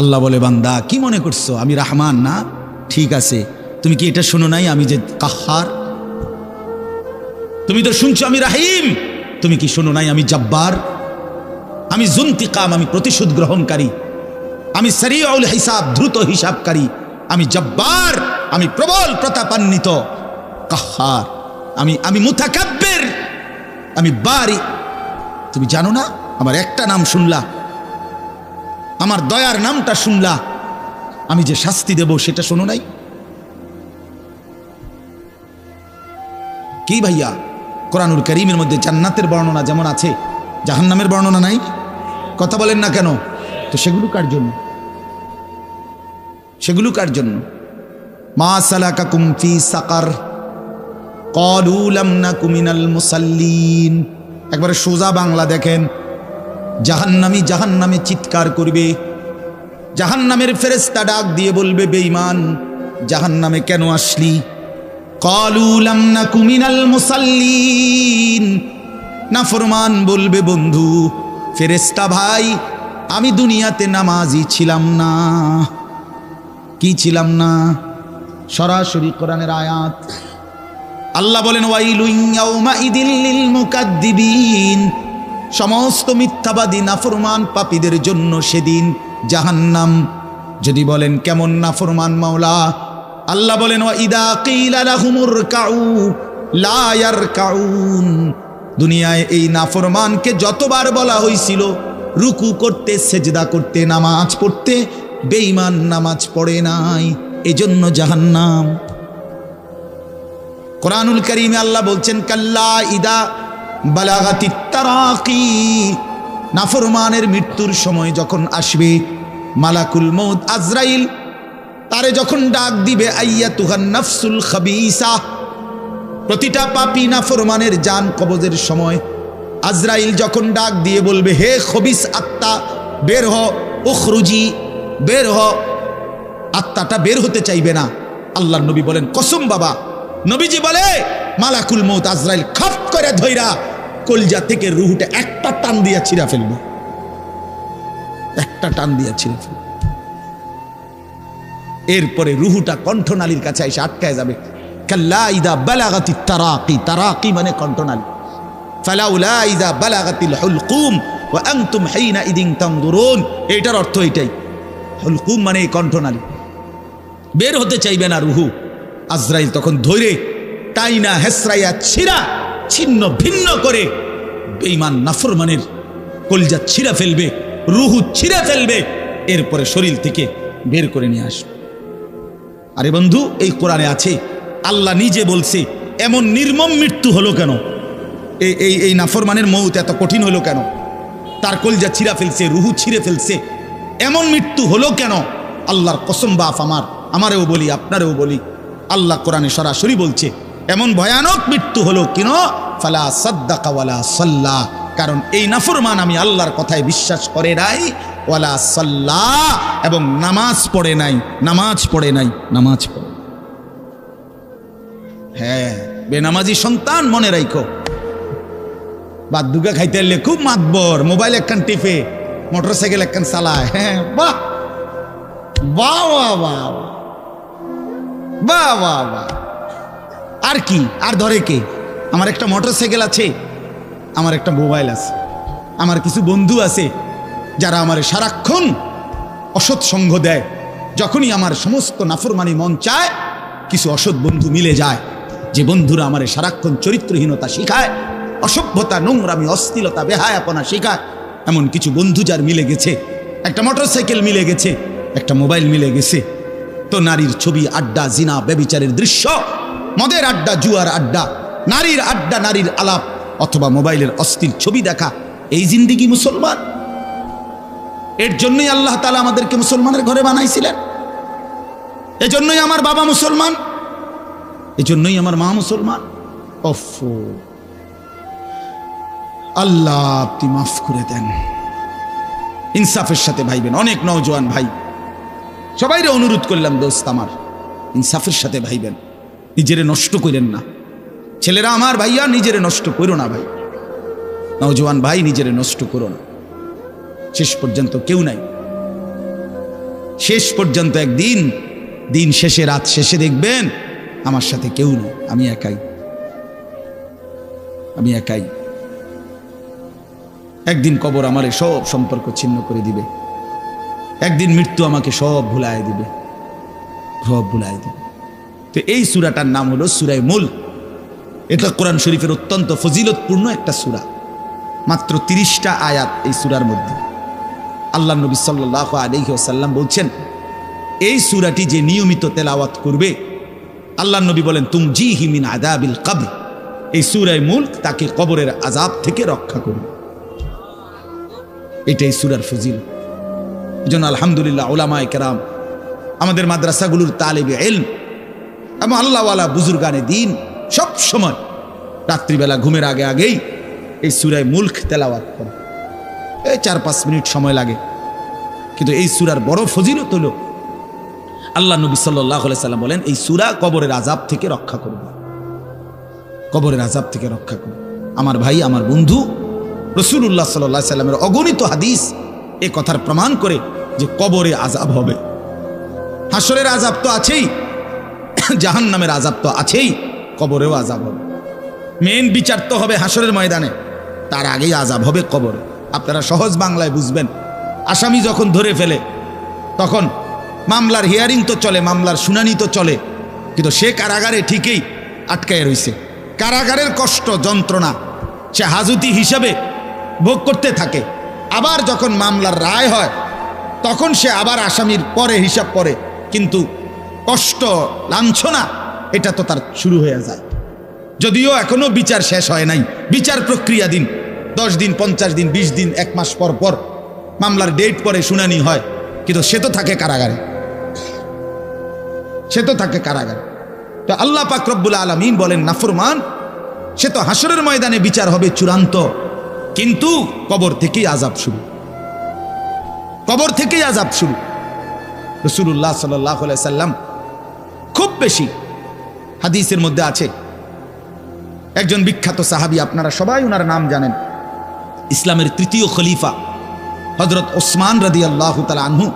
আল্লাহ বলে, বান্দা, কি মনে করছ? আমি রাহমান না? ঠিক আছে। তুমি কি এটা শোনো নাই? আমি যে কাহার? তুমি তো শুনছো আমি রাহিম। তুমি কি শোনো নাই? আমি জব্বার। আমি জুন্তিকাম, আমি প্রতিশোধ গ্রহণকারী। আমি সারিউল হিসাব, দ্রুত হিসাবকারী। আমি জব্বার, আমি প্রবল প্রতাপান্বিত। কাহার। আমি আমি মুতাকাব্বের। আমি বারি তুমি জানো না? আমার একটা নাম শুনলা। আমার দয়ার নামটা শুনলা। আমি যে শাস্তি দেব সেটা শোনো নাই? কি ভাইয়া? কোরআনুল করিমের মধ্যে জান্নাতের বর্ণনা যেমন আছে, জাহান্নামের বর্ণনা নাই? কথা বলেন না কেন? তো সেগুলো কার জন্য? সেগুলো কার জন্য? মা সালাকাকুম ফি সাকার, ক্বালু লাম নাকু মিনাল মুসাল্লিন। একবারে সোজা বাংলা দেখেন জাহান্নামী জাহান্নামে চিৎকার করবে। জাহান্নামের ফেরেস্তা ডাক দিয়ে বলবে, বেঈমান, জাহান্নামে কেন আসলি? ক্বালু লাম নাকু মিনাল মুসাল্লিন। নাফরমান বলবে, বন্ধু ফেরেস্তা ভাই, আমি দুনিয়াতে নামাজি ছিলাম না। কি ছিলাম না? সরাসরি কোরআনের আয়াত। আল্লাহ বলেন, ওয়াইলুন ইয়াউমাইদিল লিল মুকাদ্দিবিন। সমস্ত মিথ্যাবাদী নাফরমান পাপীদের জন্য সেদিন জাহান্নাম। যদি বলেন, কেমন নাফরমান মাওলা? আল্লাহ বলেন কাউ লা ইয়ারকাউন। দুনিয়ায় এই নাফরমানকে যতবার বলা হয়েছিল রুকু করতে, সেজদা করতে, নামাজ পড়তে, বেঈমান নামাজ পড়ে নাই। এজন্য জাহান্নাম। কোরআনুল করিমে আল্লাহ বলছেন, কাল্লা ইদা বালাগাতি তারাকি, নাফরমানের মৃত্যুর সময় যখন আসবে, মালাকুল মৌদ আজরাইল, তারে যখন ডাক দিবে, আইয়া তুহান নাফসুল খাবিসা, প্রতিটা পাপি নাফরমানের জান কবজের সময়, আজরাইল যখন ডাক দিয়ে বলবে, হে খবিস আত্মা, বের হ, উখরুজি, বের হ। আত্মাটা বের হতে চাইবে না। আল্লাহ নবী বলেন, কসম বাবা। নবীজি বলে, মালাকুল মৌত আজরাইল, খপ করে ধইরা কলজা থেকে রুহুটা একটা টান দিয়া ছিঁড়া ফেলবে। একটা টান দিয়া ছিঁড়া ফেলবে। এরপরে রুহুটা কণ্ঠনালীর কাছে এসে আটকায় যাবে। ইদা তারাকি তারাকি মানে কণ্ঠনালী। ইদা হুলকুম, ওয়া আনতুম হাইনা ইদিন এটার অর্থ এটাই হুলকুম মানে কণ্ঠনালী। বের হতে চাইবে না রুহু। আজরাইল তখন ধৈরে টাইনা হেসরাইয়া ছিঁড়া। ছিন্ন ভিন্ন করে বেইমান নাফরমানের কলজা ছিঁড়া ফেলবে, রুহু ছিঁড়া ফেলবে, এরপরে শরীর থেকে বের করে নিয়ে আসবে। আরে বন্ধু, এই কোরআনে আছে, আল্লাহ নিজে বলছে, এমন নির্মম মৃত্যু হলো কেন? এই এই এই নাফরমানের মৌত এত কঠিন হলো কেন? তার কলজা ছিঁড়া ফেলছে, রুহু ছিঁড়ে ফেলছে, এমন মৃত্যু হলো কেন? আল্লাহর কসম বাফ আমার, আমারেও বলি, আপনারেও বলি, আল্লাহ কোরআনে সরাসরি বলছে এমন ভয়ানক মৃত্যু হলো কিন? ফালা সাদ্দাকাওয়ালা সাল্লা। কারণ এই নাফরমান আমি আল্লাহর কথায় বিশ্বাস করে নাই। ওয়ালা সাল্লা। এবং নামাজ পড়ে নাই। নামাজ পড়ে নাই। নামাজ পড়ে। হ্যাঁ বেনামাজি সন্তান মনে রাখো বাদ দুগা খাইতে এলে খুব মাতবর। মোবাইল একখান টিপে মোটর সাইকেল একখান চালায়। হ্যাঁ বাহ বাহ বাহ বাহ। বাহ বাহ বাহ। আর কি? আর ধরে কে? আমার একটা মোটর সাইকেল আছে, আমার একটা মোবাইল আছে, আমার কিছু বন্ধু আছে, যারা আমার সারাক্ষণ অসৎ সঙ্গ দেয়। যখনই আমার সমস্ত নাফরমানি মন চায়, কিছু অসৎ বন্ধু মিলে যায়। যে বন্ধুরা আমার সারাক্ষণ চরিত্রহীনতা শিখায়, অসভ্যতা, নোংরামি, অস্থিলতা, বেহায়াপনা শিখায়, এমন কিছু বন্ধু যার মিলে গেছে। একটা মোটর সাইকেল মিলে গেছে, একটা মোবাইল মিলে গেছে। তো নারীর ছবি, আড্ডা, জিনা, ব্যবিচারের দৃশ্য মদের আড্ডা, জুয়ার আড্ডা, নারীর আড্ডা, নারীর আলাপ, অথবা মোবাইলের অস্থির ছবি দেখা, এই জিন্দিগি মুসলমান? এর জন্যই আল্লাহ তালা আমাদেরকে মুসলমানের ঘরে বানাইছিলেন। এজন্যই আমার বাবা মুসলমান। এজন্যই আমার মা মুসলমান। অফ। আল্লাহ, আপনি মাফ করে দেন। ইনসাফের সাথে ভাইবেন। অনেক নওজোয়ান ভাই। সবাইরে অনুরোধ করলাম, দোস্ত আমার। ইনসাফের সাথে ভাইবেন। নিজেরে নষ্ট করেন না। ছেলেরা আমার ভাইয়া, নিজেরে নষ্ট করো না ভাই। নওজোয়ান ভাই, নিজেরে নষ্ট করো না। শেষ পর্যন্ত কেউ নাই। শেষ পর্যন্ত একদিন, দিন শেষে, রাত শেষে দেখবেন আমার সাথে কেউ নেই। আমি একাই। আমি একাই। একদিন কবর আমার সব সম্পর্ক ছিন্ন করে দিবে। একদিন মৃত্যু আমাকে সব ভুলায় দিবে। সব ভুলায় দিবে। তো এই সুরাটার নাম হলো সুরাই মুল। এটা কোরআন শরীফের অত্যন্ত ফজিলতপূর্ণ একটা সুরা। মাত্র তিরিশটা আয়াত এই সুরার মধ্যে। আল্লাহ নবী সাল্লাহ আলহিহাসাল্লাম বলছেন, এই সুরাটি যে নিয়মিত তেলাওয়াত করবে, আল্লাহ নবী বলেন তুম জি হিমিন আদাবিল কাবর। এই সুরায় মূল তাকে কবরের আজাব থেকে রক্ষা করবে। এটাই সুরার ফজিল জন্য আলহামদুলিল্লাহ ওলামায় কেরাম, আমাদের মাদ্রাসাগুলোর তালেবে এলম এবং আল্লাহওয়ালা বুজুর্গানে দিন সব সময়। রাত্রিবেলা ঘুমের আগে আগেই এই সুরায় মুল্ক তেলাওয়াত করে। এই চার পাঁচ মিনিট সময় লাগে। কিন্তু এই সুরার বড় ফজিলত হলো, আল্লাহ নবী সাল্লাহ সাল্লাম বলেন, এই সুরা কবরের আজাব থেকে রক্ষা করবে কবরের আজাব থেকে রক্ষা করবে আমার ভাই, আমার বন্ধু রসুল্লাহ সাল্লাহ সাল্লামের অগণিত হাদিস এ কথার প্রমাণ করে যে কবরে আজাব হবে। হাসরের আজাব তো আছেই। জাহান নামের আজাব তো আছেই, কবরেও আজাব হবে। মেন বিচার তো হবে হাসরের ময়দানে, তার আগেই আজাব হবে কবরে। আপনারা সহজ বাংলায় বুঝবেন। আসামি যখন ধরে ফেলে, তখন মামলার হিয়ারিং তো চলে, মামলার শুনানি তো চলে, কিন্তু সে কারাগারে ঠিকই আটকায় রইছে। কারাগারের কষ্ট, যন্ত্রণা, সে হাজুতি হিসেবে ভোগ করতে থাকে। আবার যখন মামলার রায় হয়, তখন সে আবার আসামির পরে হিসাব করে, কিন্তু কষ্ট, লাঞ্ছনা, এটা তো তার শুরু হয়ে যায়। যদিও এখনও বিচার শেষ হয় নাই। বিচার প্রক্রিয়া দিন। দশ দিন, পঞ্চাশ দিন, বিশ দিন, এক মাস পর পর মামলার ডেট পরে শুনানি হয়। কিন্তু সে তো থাকে কারাগারে। সে তো থাকে কারাগারে। তো আল্লাহ পাক রব্বুল আলমিন বলেন নাফরমান সে তো হাসরের ময়দানে বিচার হবে চূড়ান্ত। কিন্তু কবর থেকেই আজাব শুরু। কবর থেকেই আজাব শুরু। রসুল্লাহ সাল্লাহ সাল্লাম খুব বেশি। হাদিসের মধ্যে আছে, একজন বিখ্যাত সাহাবি, আপনারা সবাই ওনার নাম জানেন, ইসলামের তৃতীয় খলিফা হজরত ওসমান রাদি আল্লাহ আনহু।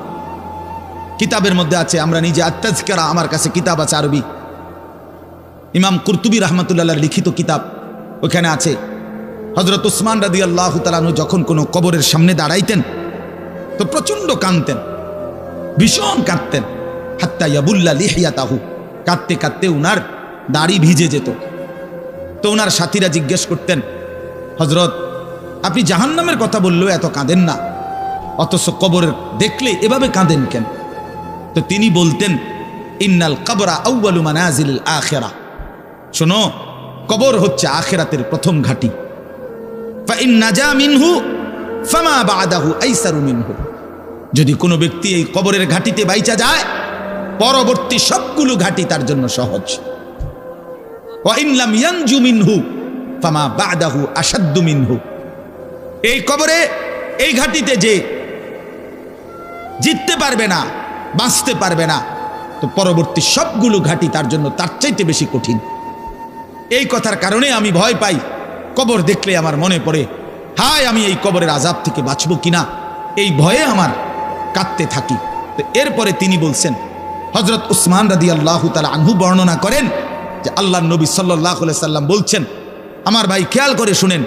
কিতাবের মধ্যে আছে, আমরা নিজে আত্মাজকারা আমার কাছে কিতাব আছে আরবি। ইমাম কুরতুবি রহমতুল্লাহ লিখিত কিতাব ওখানে আছে। হজরত ওসমান রাদি আল্লাহ তালানহু যখন কোনো কবরের সামনে দাঁড়াইতেন, তো প্রচণ্ড কাঁদতেন, ভীষণ কাঁদতেন। হাত্তা ইয়াবুল্লা লিহিয়া তাহু কাঁদতে কাঁদতে উনার দাড়ি ভিজে যেত। তো ওনার সাথীরা জিজ্ঞেস করতেন হজরত আপনি জাহান্নামের কথা বললেও এত কাঁদেন না। অথচ কবরের দেখলে এভাবে কাঁদেন কেন? তো তিনি বলতেন, ইন্নাল কবরা আউ্বালু মানাজিল আখেরা। শোনো, কবর হচ্ছে আখেরাতের প্রথম ঘাটি। মিনহু, ফামা বাদাহু আইসারু মিনহু। যদি কোনো ব্যক্তি এই কবরের ঘাটিতে বাইচা যায় পরবর্তী সবগুলো ঘাটি তার জন্য সহজ। এই কবরে, এই ঘাটিতে যে জিততে পারবে না, বাঁচতে পারবে না, তো পরবর্তী সবগুলো ঘাটি তার জন্য তার চাইতে বেশি কঠিন। এই কথার কারণে আমি ভয় পাই, কবর দেখলে আমার মনে পড়ে, হায়, আমি এই কবরের আজাব থেকে বাঁচব কিনা? এই ভয়ে আমার কাঁদতে থাকি। তো এরপরে তিনি বলছেন হজরত উসমান রাদি আল্লাহ তালা আনহু বর্ণনা করেন যে আল্লাহ নবী সাল্লাহ সাল্লাম বলছেন, আমার ভাই, খেয়াল করে শুনেন।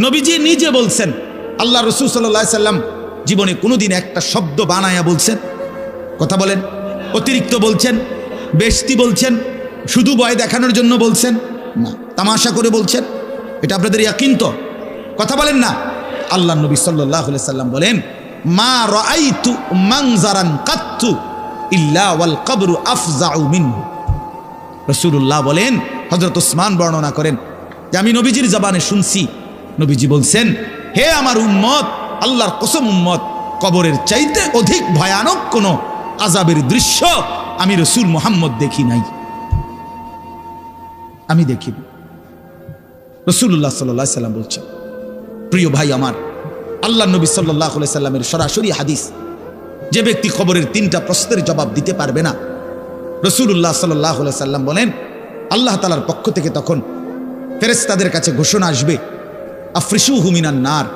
নবীজি নিজে বলছেন আল্লাহ রসুল সাল্লাহ সাল্লাম জীবনে কোনোদিন একটা শব্দ বানায়া বলছেন। কথা বলেন। অতিরিক্ত বলছেন। বেশতি বলছেন। শুধু ভয় দেখানোর জন্য বলছেন। না, তামাশা করে বলছেন। এটা আপনাদের ইয়াকিন তো। কথা বলেন না। আল্লাহ নবী সাল্লাহ সাল্লাম বলেন, মা রাইতু মাংজারান কাত্তু। ইল্লা রসুল্লাহ বলেন হজরত ওসমান বর্ণনা করেন যে আমি নবীজির জবানে শুনছি। নবীজি বলছেন, হে আমার উম্মত, আল্লাহর কসম উম্মত, কবরের চাইতে অধিক ভয়ানক কোনো আজাবের দৃশ্য আমি রসুল মোহাম্মদ দেখি নাই। আমি দেখি রসুল্লাহ সাল্লাহ সাল্লাম বলছেন, প্রিয় ভাই আমার আল্লাহ নবী সাল্লাহ সাল্লামের সরাসরি হাদিস যে ব্যক্তি খবরের তিনটা প্রশ্নের জবাব দিতে পারবে না। রসুল্লাহ সাল্লাহ সাল্লাম বলেন, আল্লাহ তালার পক্ষ থেকে তখন ফেরেস্তাদের কাছে ঘোষণা আসবে আফ্রিসু হুমিনান নার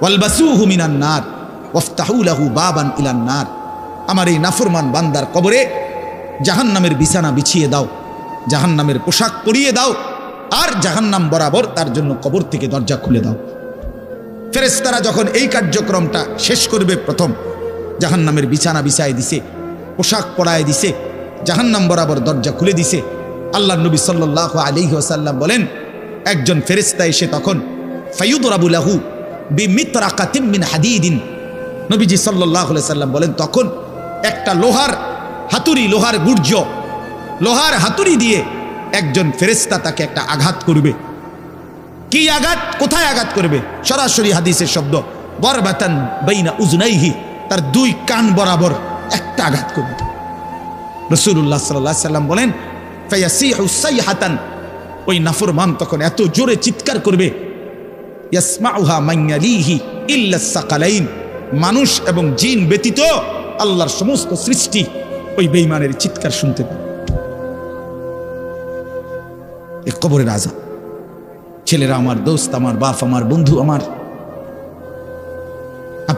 ওয়ালবাসু হুমিনান নার ওফতাহুলাহু বাবান ইলান নার। আমার এই নাফরমান বান্দার কবরে জাহান্নামের বিছানা বিছিয়ে দাও, জাহান্নামের পোশাক পরিয়ে দাও, আর জাহান্নাম বরাবর তার জন্য কবর থেকে দরজা খুলে দাও। ফেরেস্তারা যখন এই কার্যক্রমটা শেষ করবে প্রথম জাহান্নামের বিছানা বিছায় দিছে, পোশাক পরায় দিছে, জাহান্নাম বরাবর দরজা খুলে দিছে। আল্লাহ নবী সাল্লাহ আলী ওসাল্লাম বলেন, একজন ফেরেস্তা এসে তখন ফাইউদরাবুলাহু বিমিত্রা কাতিমিন হাদিদিন। নবীজি সাল্লাহ সাল্লাম বলেন, তখন একটা লোহার হাতুড়ি, লোহার গুর্জ লোহার হাতুড়ি দিয়ে একজন ফেরেস্তা তাকে একটা আঘাত করবে। কি আঘাত? কোথায় আঘাত করবে? সরাসরি হাদিসের শব্দ, বরবাতান বাইনা উজনাইহি। তার দুই কান বরাবর একটা আঘাত করবে রসুল্লাহ সাল্লাহ সাল্লাম বলেন হাতান ওই নাফরমান তখন এত জোরে চিৎকার করবে মানুষ এবং জিন ব্যতীত আল্লাহর সমস্ত সৃষ্টি ওই বেইমানের চিৎকার শুনতে পাবে এ কবরের রাজা ছেলেরা আমার দোস্ত, আমার বাপ, আমার বন্ধু, আমার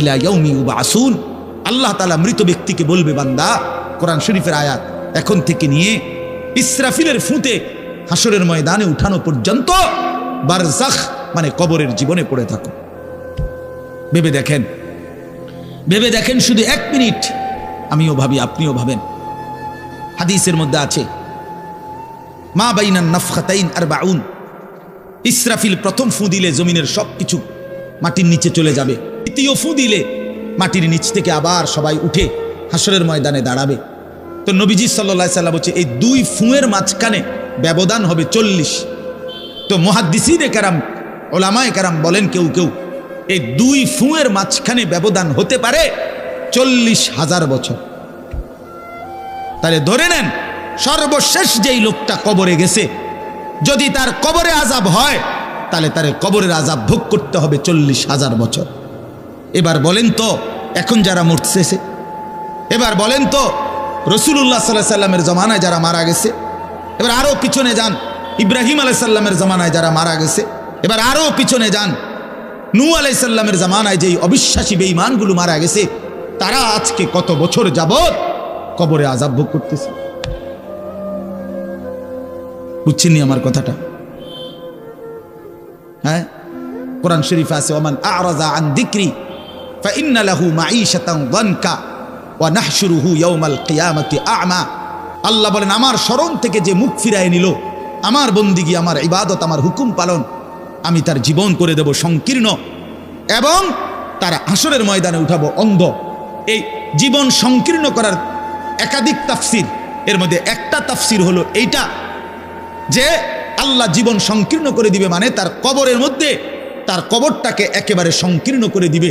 ইলা ইউবাসুন। আল্লাহ তালা মৃত ব্যক্তিকে বলবে, বান্দা, কোরআন শরীফের আয়াত এখন থেকে নিয়ে ইসরাফিলের ফুঁতে হাসরের ময়দানে উঠানো পর্যন্ত বারজাখ মানে কবরের জীবনে পড়ে থাকো। ভেবে দেখেন ভেবে দেখেন শুধু এক মিনিট, আমিও ভাবি, আপনিও ভাবেন। হাদিসের মধ্যে আছে, মা বাইনান নফখাতাইন আর বাউন ইসরাফিল প্রথম ফুঁ দিলে জমিনের সব কিছু মাটির নিচে চলে যাবে। দ্বিতীয় ফু দিলে মাটির নিচ থেকে আবার সবাই উঠে হাসরের ময়দানে দাঁড়াবে। তো নবীজি সাল্লা সাল্লাম বলছে, এই দুই ফুঁয়ের মাঝখানে ব্যবধান হবে চল্লিশ। তো মহাদ্দিসিনে কারাম, ওলামায় কারাম বলেন কেউ কেউ, এই দুই ফুঁয়ের মাঝখানে ব্যবধান হতে পারে চল্লিশ হাজার বছর। তাহলে ধরে নেন, সর্বশেষ যেই লোকটা কবরে গেছে, যদি তার কবরে আজাব হয়, তাহলে তার কবরের আজাব ভোগ করতে হবে চল্লিশ হাজার বছর। এবার বলেন তো, এখন যারা মরতেছে, এবার বলেন তো রসুল্লাহ সাল্লাহ সাল্লামের জমানায় যারা মারা গেছে, এবার আরও পিছনে যান, ইব্রাহিম আলাইসাল্লামের জমানায় যারা মারা গেছে, এবার আরও পিছনে যান নু আলাইসাল্লামের জামানায় যেই অবিশ্বাসী বেঈমানগুলো মারা গেছে, তারা আজকে কত বছর যাবৎ কবরে আজাব ভোগ করতেছে? বুঝছেননি আমার কথাটা? হ্যাঁ? কোরআন শরীফ আছে, ওমান আরাজা আন দিক্রি ফাইন্নালাহু মাঈশাতাং দনকা ওয়া নাহশুরুহু ইয়াউমাল কিয়ামতি আ'মা আল্লাহ বলেন, আমার স্মরণ থেকে যে মুখ ফিরায় নিল, আমার বন্দিগি, আমার ইবাদত, আমার হুকুম পালন, আমি তার জীবন করে দেব সংকীর্ণ এবং তার আসরের ময়দানে উঠাবো অন্ধ। এই জীবন সংকীর্ণ করার একাধিক তাফসির, এর মধ্যে একটা তাফসির হলো এইটা, যে আল্লাহ জীবন সংকীর্ণ করে দিবে মানে তার কবরের মধ্যে তার কবরটাকে একেবারে সংকীর্ণ করে দিবে।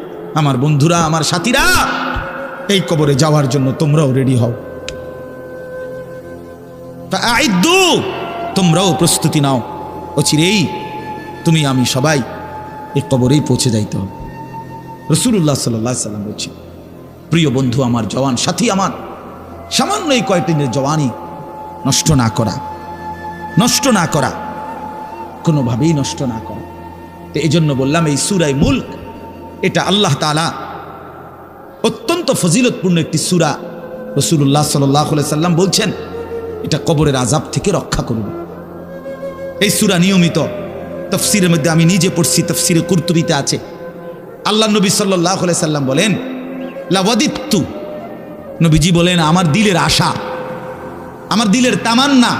আমার বন্ধুরা, আমার সাথীরা, এই কবরে যাওয়ার জন্য তোমরাও রেডি হও। ফাআইদ্দু তোমরাও প্রস্তুতি নাও। অচিরেই তুমি, আমি সবাই এই কবরেই পৌঁছে যাইতে হবে। রসুল্লাহ সাল্লাহ সাল্লাম বলছি প্রিয় বন্ধু আমার, জওয়ান সাথী আমার, সামান্য এই কয়েকদিনের জওয়ানি নষ্ট না করা, নষ্ট না করা, কোনোভাবেই নষ্ট না করা। তো এই জন্য বললাম, এই সুরাই মুল্ক এটা আল্লাহ তালা অত্যন্ত ফজিলতপূর্ণ একটি সুরা। রসুল্লাহ সাল্লাহ সাল্লাম বলছেন, এটা কবরের আজাব থেকে রক্ষা করবে এই সুরা নিয়মিত তফসিরের মধ্যে আমি নিজে পড়ছি, তফসিরে কুর্তুবিতে আছে। আল্লাহ নবী সাল্লাহ সাল্লাম বলেন, লাওয়াদিত্তু। নবীজি বলেন, আমার দিলের আশা, আমার দিলের তামান্না,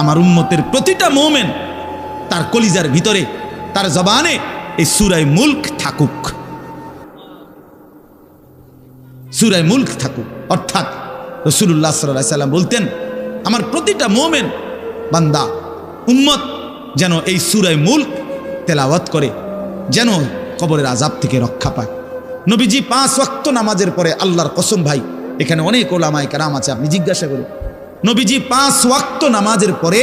আমার উম্মতের প্রতিটা মোমেন তার কলিজার ভিতরে, তার জবানে এই সুরায় মুল্ক থাকুক। সুরায় মুল্ক থাকুক। অর্থাৎ রসুল্লাহ সাল্লাহ সাল্লাম বলতেন, আমার প্রতিটা মোমেন বান্দা, উম্মত যেন এই সুরায় মুল্ক তেলাওয়াত করে, যেন কবরের আজাব থেকে রক্ষা পায়। নবীজি পাঁচ ওয়াক্ত নামাজের পরে আল্লাহর কসম ভাই, এখানে অনেক ওলামায় কারাম আছে, আপনি জিজ্ঞাসা করুন। নবীজি পাঁচ ওয়াক্ত নামাজের পরে,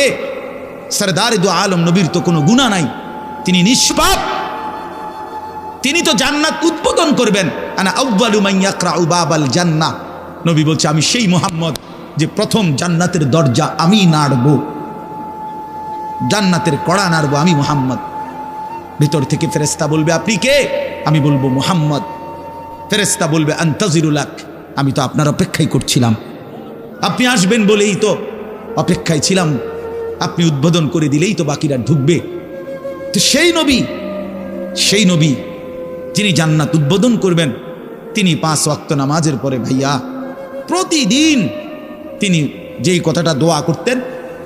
সরদার দু আলম নবীর তো কোনো গুণা নাই, তিনি নিষ্পাপ। তিনি তো জান্নাত উদ্বোধন করবেন। আনা আউ্বালু মাইয়াকরাউ বাবাল জান্নাহ। নবী বলছে, আমি সেই মোহাম্মদ যে প্রথম জান্নাতের দরজা আমি নাড়ব। জান্নাতের কড়া নাড়ব আমি মোহাম্মদ। ভিতর থেকে ফেরেস্তা বলবে, আপনি কে? আমি বলব, মোহাম্মদ। ফেরেস্তা বলবে আন্তাজিরুলাক আমি তো আপনার অপেক্ষাই করছিলাম। আপনি আসবেন বলেই তো অপেক্ষায় ছিলাম। আপনি উদ্বোধন করে দিলেই তো বাকিরা ঢুকবে। তো সেই নবী সেই নবী যিনি জান্নাত উদ্বোধন করবেন, তিনি পাঁচ ওয়াক্ত নামাজের পরে ভাইয়া প্রতিদিন তিনি যেই কথাটা দোয়া করতেন,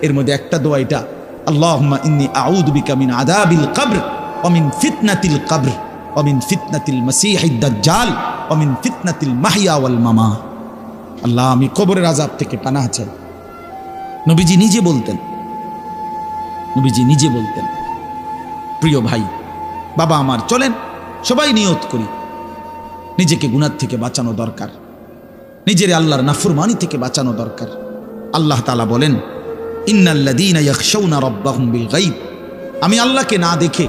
এর মধ্যে একটা দোয়া এটা, আল্লাহুম্মা ইন্নি আউযু বিকা মিন আযাবিল কবর, ওয়া মিন ফিতনাতিল কবর, ওয়া মিন ফিতনাতিল মাসীহিদ দাজ্জাল, ওয়া ফিতনাতিল মাহইয়া ওয়াল মামা। আল্লাহ, আমি কবরের আযাব থেকে পানাহ চাই। নবীজি নিজে বলতেন। নবীজি নিজে বলতেন, প্রিয় ভাই, বাবা আমার, চলেন সবাই নিয়ত করি। নিজেকে গুনার থেকে বাঁচানো দরকার। নিজের আল্লাহর নাফুরমানি থেকে বাঁচানো দরকার। আল্লাহ তালা বলেন গায়ব। আমি আল্লাহকে না দেখে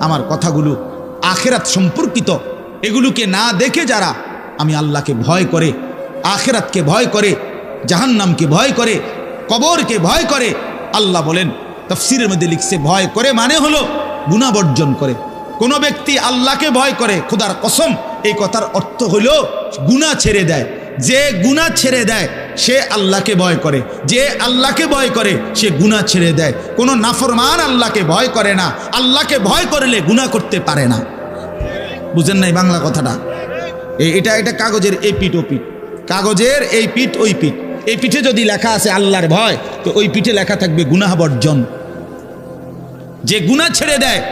আমার কথাগুলো আখেরাত সম্পর্কিত, এগুলোকে না দেখে যারা আমি আল্লাহকে ভয় করে, আখেরাতকে ভয় করে, জাহান্নামকে ভয় করে, কবরকে ভয় করে, আল্লাহ বলেন, তফসিরের মধ্যে লিখছে ভয় করে মানে হলো গুণা বর্জন করে। কোনো ব্যক্তি আল্লাহকে ভয় করে, খোদার কসম, এই কথার অর্থ হইল গুণা ছেড়ে দেয়। যে গুণা ছেড়ে দেয়, সে আল্লাহকে ভয় করে। যে আল্লাহকে ভয় করে, সে গুণা ছেড়ে দেয়। কোনো নাফরমান আল্লাহকে ভয় করে না। আল্লাহকে ভয় করলে গুণা করতে পারে না। বুঝেন নাই বাংলা কথাটা? এটা এটা কাগজের এই পিঠ ও পিঠ। কাগজের এই পিঠ, ওই পিঠ। এই পিঠে যদি লেখা আছে আল্লাহর ভয়, তো ওই পিঠে লেখা থাকবে গুনাহ বর্জন। যে গুনাহ ছেড়ে দেয়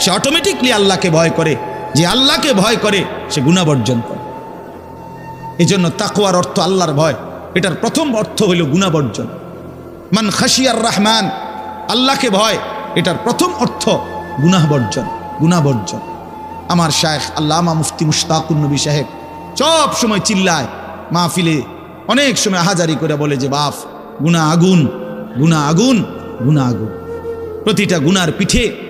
সে অটোমেটিকলি আল্লাহকে ভয় করে। যে আল্লাহকে ভয় করে, সে গুনাহ বর্জন করে। এই জন্য তাকুয়ার অর্থ আল্লাহর ভয়। এটার প্রথম অর্থ হইল গুনাহ বর্জন। মান খাসিয়ার রহমান, আল্লাহকে ভয়, এটার প্রথম অর্থ গুনাহ বর্জন গুনাহ বর্জন। আমার শায়েখ আল্লামা মুফতি মুশতাকুর নবী সাহেব সব সময় চিল্লায়, মাহফিলে অনেক সময় হাজারি করে বলে যে, বাপ গুনা আগুন গুনা আগুন গুনা আগুন। প্রতিটা গুনার পিঠে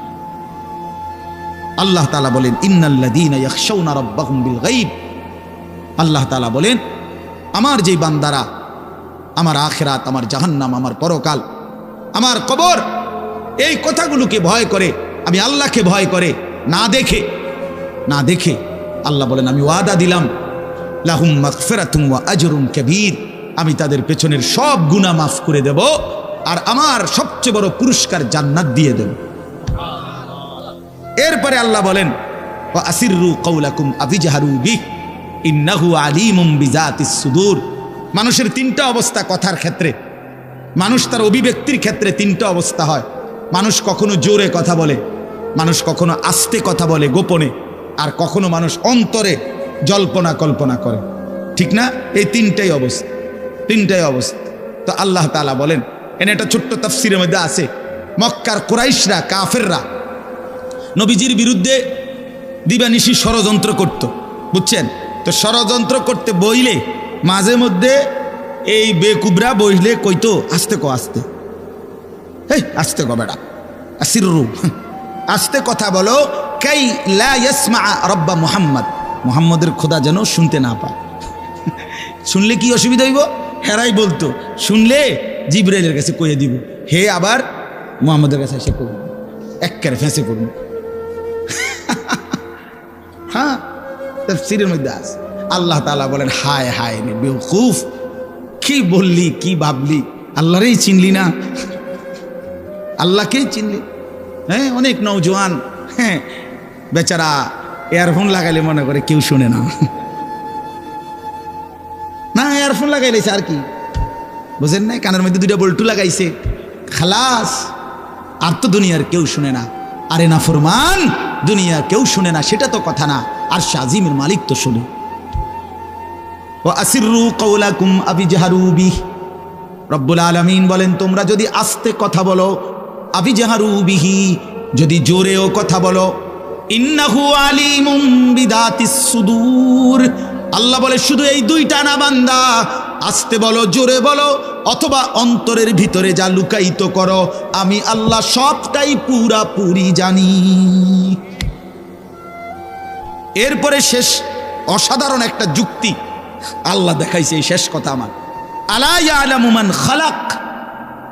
আল্লাহ তালা বলেন গায়ব। আল্লাহ তালা বলেন, আমার যেই বান্দারা, আমার আখেরাত, আমার জাহান্নাম, আমার পরকাল, আমার কবর, এই কথাগুলোকে ভয় করে, আমি আল্লাহকে ভয় করে, না দেখে না দেখে আল্লাহ বলেন, আমি ওয়াদা দিলাম, লাহুম মাগফিরাতুম ওয়া আজরুন কাবীর, আমি তাদের পেছনের সব গুনাহ মাফ করে দেব, আর আমার সবচেয়ে বড় পুরস্কার জান্নাত দিয়ে দেব। এরপরে আল্লাহ বলেন কৌলাকুম আবিজাহারু সুদূর। মানুষের তিনটা অবস্থা কথার ক্ষেত্রে, মানুষ তার অভিব্যক্তির ক্ষেত্রে তিনটা অবস্থা হয়। মানুষ কখনো জোরে কথা বলে, মানুষ কখনো আস্তে কথা বলে গোপনে, আর কখনো মানুষ অন্তরে জল্পনা কল্পনা করে। ঠিক না? এই তিনটাই অবস্থা তিনটাই অবস্থা। তো আল্লাহ তাআলা বলেন, এনে একটা ছোট্ট তাফসিরের মধ্যে আছে, মক্কার কুরাইশরা, কাফেররা নবীজির বিরুদ্ধে দিবানিশি ষড়যন্ত্র করত। বুঝছেন? তো ষড়যন্ত্র করতে বইলে মাঝে মধ্যে এই বেকুবরা বইলে কইতো, আস্তে কো, আস্তে। এই আস্তে কো বেটা আসিরু আস্তে কথা বলো, কাই লা ইয়াসমা রব্বা মুহাম্মদ? মুহাম্মদের খোদা যেন শুনতে না পায়। শুনলে কি অসুবিধা হইব? হেরাই বলতো, শুনলে জিব্রাইলের কাছে কয়ে দিব, হে আবার মুহাম্মদের কাছে এসে করব একেবারে ফেঁসে করব হ্যাঁ? সিরের মধ্যে আছে। আল্লাহ তাআলা বলেন, হায় হায় রে বেউকুফ কি বললি, কি ভাবলি? আল্লাহরেই চিনলি না? আল্লাহকেই চিনলি। হ্যাঁ অনেক নৌজওয়ান হ্যাঁ বেচারা এয়ারফোন লাগাইলে মনে করে কেউ শুনে না। না, এয়ারফোন লাগাইলেছে আর কি? বুঝেন না কানের মধ্যে দুইটা বল্টু লাগাইছে। খালাস। আর তো দুনিয়ার কেউ শুনে না। আরে না, ফরমান। দুনিয়া কেউ শুনে না, সেটা তো কথা না। আর শাজিমের মালিক তো শুনে ও আসিরু কৌলাকুম বিহ। রব্বুল আলমিন বলেন, তোমরা যদি আস্তে কথা বলো, আবিজাহারু বিহি। যদি জোরেও কথা বলো, ইন্নাহু আলিমুম সুদূর। আল্লাহ বলে, শুধু এই দুইটা না বান্দা, আস্তে বলো, জোরে বলো, অথবা অন্তরের ভিতরে যা লুকায়িত করো, আমি আল্লাহ সবটাই পুরা পুরি জানি। এরপরে শেষ অসাধারণ একটা যুক্তি। আল্লাহ দেখাইছে এই শেষ কথা আমার। আলা আলামুমান খালাক।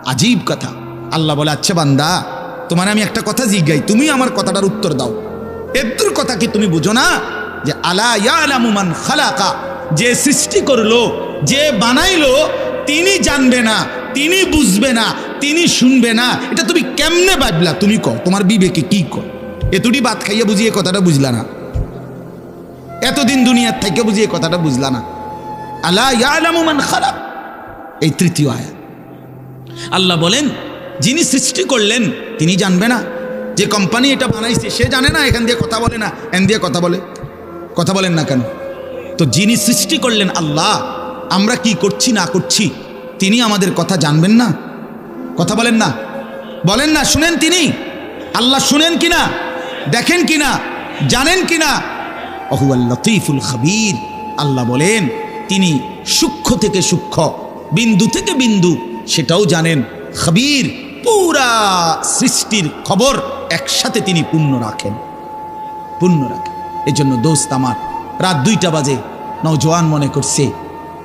আজীব কথা। আল্লাহ বলে আচ্ছা বান্দা, তোমার আমি একটা কথা জিজ্ঞাই, তুমি আমার কথাটার উত্তর দাও। এদ্দুর কথা কি তুমি বুঝো না যে, আলা আলামুমান খালাকা? যে সৃষ্টি করল, যে বানাইলো, তিনি জানবে না, তিনি বুঝবে না, তিনি শুনবে না। এটা তুমি কেমনে ভাবলা? তুমি কও, তোমার বিবেকে কি কর এতুটি বাদ খাইয়া বুঝিয়ে কথাটা বুঝলা না। এতদিন দুনিয়ার থেকে বুঝিয়ে কথাটা বুঝলা না। আলা ইয়ালামুমান খালাক। এই তৃতীয় আয়াত। আল্লাহ বলেন, যিনি সৃষ্টি করলেন, তিনি জানবে না। যে কোম্পানি এটা বানাইছে, সে জানে না, এখান দিয়ে কথা বলে না এন দিয়ে কথা বলে। কথা বলেন না কেন? তো যিনি সৃষ্টি করলেন আল্লাহ, আমরা কি করছি, না করছি, তিনি আমাদের কথা জানবেন না? কথা বলেন না। বলেন না, শুনেন তিনি। আল্লাহ শুনেন কিনা? দেখেন কিনা? জানেন কিনা? অহুয়াল লতিফুল খাবির। আল্লাহ বলেন, তিনি সূক্ষ্ম থেকে সূক্ষ্ম, বিন্দু থেকে বিন্দু, সেটাও জানেন। খাবির পুরা সৃষ্টির খবর একসাথে তিনি পূর্ণ রাখেন। পূর্ণ রাখেন। এই জন্য দোস্ত আমার, রাত দুইটা বাজে নৌজওয়ান মনে করছে,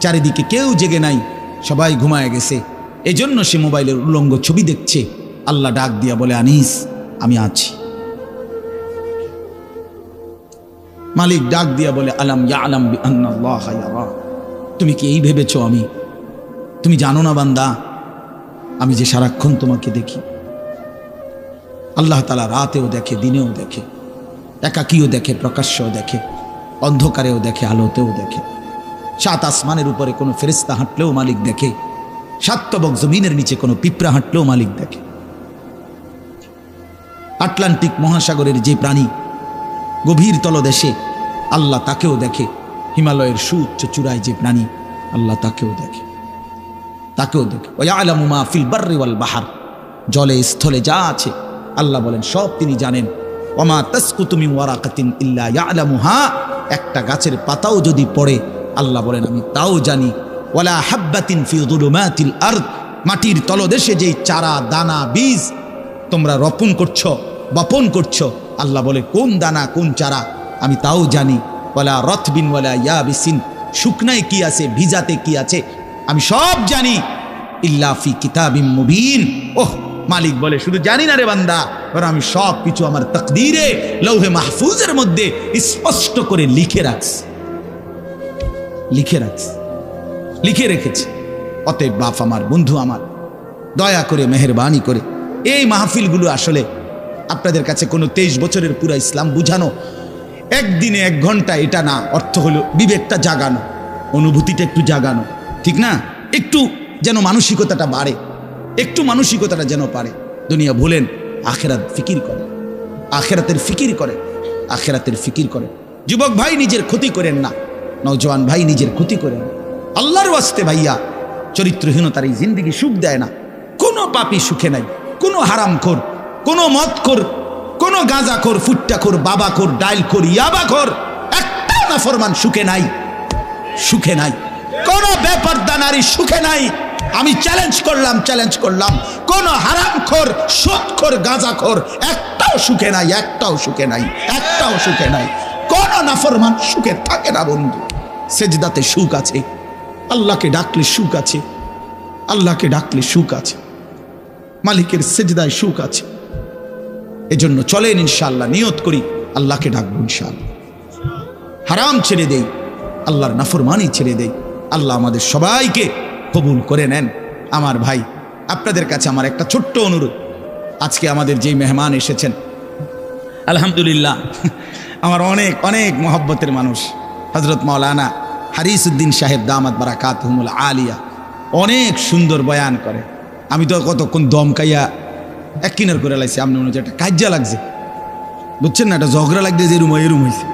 চারিদিকে কেউ জেগে নাই, সবাই ঘুমায় গেছে। এজন্য সে মোবাইলের উলঙ্গ ছবি দেখছে। আল্লাহ ডাক দিয়া বলে, আনিস, আমি আছি। মালিক ডাক দিয়া বলে, আলাম ইয়া আলাম বি। তুমি কি এই ভেবেছো আমি? তুমি জানো না বান্দা, আমি যে সারাক্ষণ তোমাকে দেখি। আল্লাহ তালা রাতেও দেখে, দিনেও দেখে, একাকীও দেখে, প্রকাশ্যও দেখে, অন্ধকারেও দেখে, আলোতেও দেখে। সাত আসমানের উপরে কোনো ফেরিস্তা হাঁটলেও মালিক দেখে সাতবক জমিনের নিচে কোনো পিঁপড়া হাঁটলেও মালিক দেখে। আটলান্টিক মহাসাগরের যে প্রাণী গভীর তলদেশে আল্লাহ তাকেও দেখে। হিমালয়ের সুউচ্চ চূড়ায় যে প্রাণী, আল্লাহ তাকেও দেখে। তাকেও দেখে। ওই আলামুমা ফিল বার্রিওয়াল বাহার। জলে, স্থলে যা আছে, আল্লাহ বলেন, সব তিনি জানেন। ওমা তসকু তুমি ওয়ারাকাতিন ইল্লা ইয়ালামুহা। একটা গাছের পাতাও যদি পড়ে, আল্লাহ বলেন, আমি তাও জানি। ওয়ালা হাব্বাতিন ফি যুলুমাতিল আরদ। মাটির তলদেশে যেই চারা, দানা, বীজ তোমরা রোপণ করছ, বপন করছ, আল্লাহ বলে, কোন দানা কোন চারা আমি তাও জানি, ওয়ালা রথবিন ওয়ালা ইয়াবিসিন, শুকনায় কি আছে, ভিজাতে কি আছে, আমি সব জানি। ইল্লাফি কিতাবিম মুবিন। ওহ, মালিক বলে, শুধু জানি না রে বান্দা, বরং আমি সব কিছু আমার তকদিরে, লৌহে মাহফুজের মধ্যে স্পষ্ট করে লিখে রাখছি। লিখে রাখছি। লিখে রেখেছি। অতএব বাপ আমার, বন্ধু আমার, দয়া করে, মেহরবানি করে, এই মাহফিলগুলো আসলে আপনাদের কাছে কোনো তেইশ বছরের পুরা ইসলাম বুঝানো একদিনে এক ঘণ্টা এটা না, অর্থ হলো বিবেকটা জাগানো, অনুভূতিটা একটু জাগানো, ঠিক না? একটু যেন মানসিকতাটা বাড়ে, একটু মানসিকতাটা যেন পারে। দুনিয়া ভুলেন, আখেরাত ফিকির করে। আখেরাতের ফিকির করে, আখেরাতের ফিকির করে। যুবক ভাই নিজের ক্ষতি করেন না নওজওয়ান ভাই নিজের ক্ষতি করেন। আল্লাহর ওয়াস্তে ভাইয়া, চরিত্রহীনতার এই জিন্দিগি সুখ দেয় না। কোনো পাপি সুখে নাই, কোনো হারামখোর, কোনো মদখোর কোনো গাঁজাখোর ফুট্টাখোর বাবাখোর ডাইলখোর ইয়াবাখোর একটা না ফরমান সুখে নাই সুখে নাই। কোন বেপর্দা নারী সুখে নাই। আমি চ্যালেঞ্জ করলাম চ্যালেঞ্জ করলাম। কোন হারামখোর সুদখোর গাঁজাখোর একটাও সুখে নাই, একটাও সুখে নাই, একটাও সুখে নাই। কোন নাফরমান সুখে থাকে না, বন্ধু। সেজদাতে সুখ আছে। আল্লাহকে ডাকলে সুখ আছে। আল্লাহকে ডাকলে সুখ আছে। মালিকের সেজদায় সুখ আছে। এজন্য চলেন ইনশাল্লাহ নিয়ত করি, আল্লাহকে ডাকবো ইনশাআল্লাহ। হারাম ছেড়ে দেই, আল্লাহর নাফরমানি ছেড়ে দেই, আল্লাহ আমাদের সবাইকে কবুল করে নেন। আমার ভাই, আপনাদের কাছে আমার একটা ছোট্ট অনুরোধ। আজকে আমাদের যেই মেহমান এসেছেন, আলহামদুলিল্লাহ, আমার অনেক অনেক মহব্বতের মানুষ। হজরত মাওলানা হারিসুদ্দিন সাহেব দামাত বারাকাত হুমুল আলিয়া, অনেক সুন্দর বয়ান করে। আমি তো কতক্ষণ দমকাইয়া এক কিনার করে লাইছি আপনি মনে হচ্ছে একটা কাজ্যা লাগছে। বুঝছেন না, একটা ঝগড়া লাগছে যে এরুম এরুম হয়েছে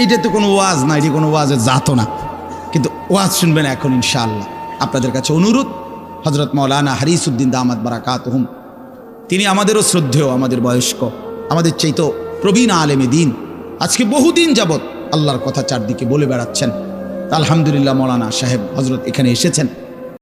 এইটা তো কোনো ওয়াজ না, এটি কোনো ওয়াজের জাতো না। কিন্তু ওয়াজ শুনবেন এখন, ইনশাআল্লাহ। আপনাদের কাছে অনুরোধ হজরত মৌলানা হারিসুদ্দিন দামাত বারাকাত হুম তিনি আমাদেরও শ্রদ্ধেয়, আমাদের বয়স্ক, আমাদের চাইতো প্রবীণ আলেমে দিন। আজকে বহুদিন যাবৎ আল্লাহর কথা চারদিকে বলে বেড়াচ্ছেন। আলহামদুলিল্লাহ মৌলানা সাহেব হজরত এখানে এসেছেন।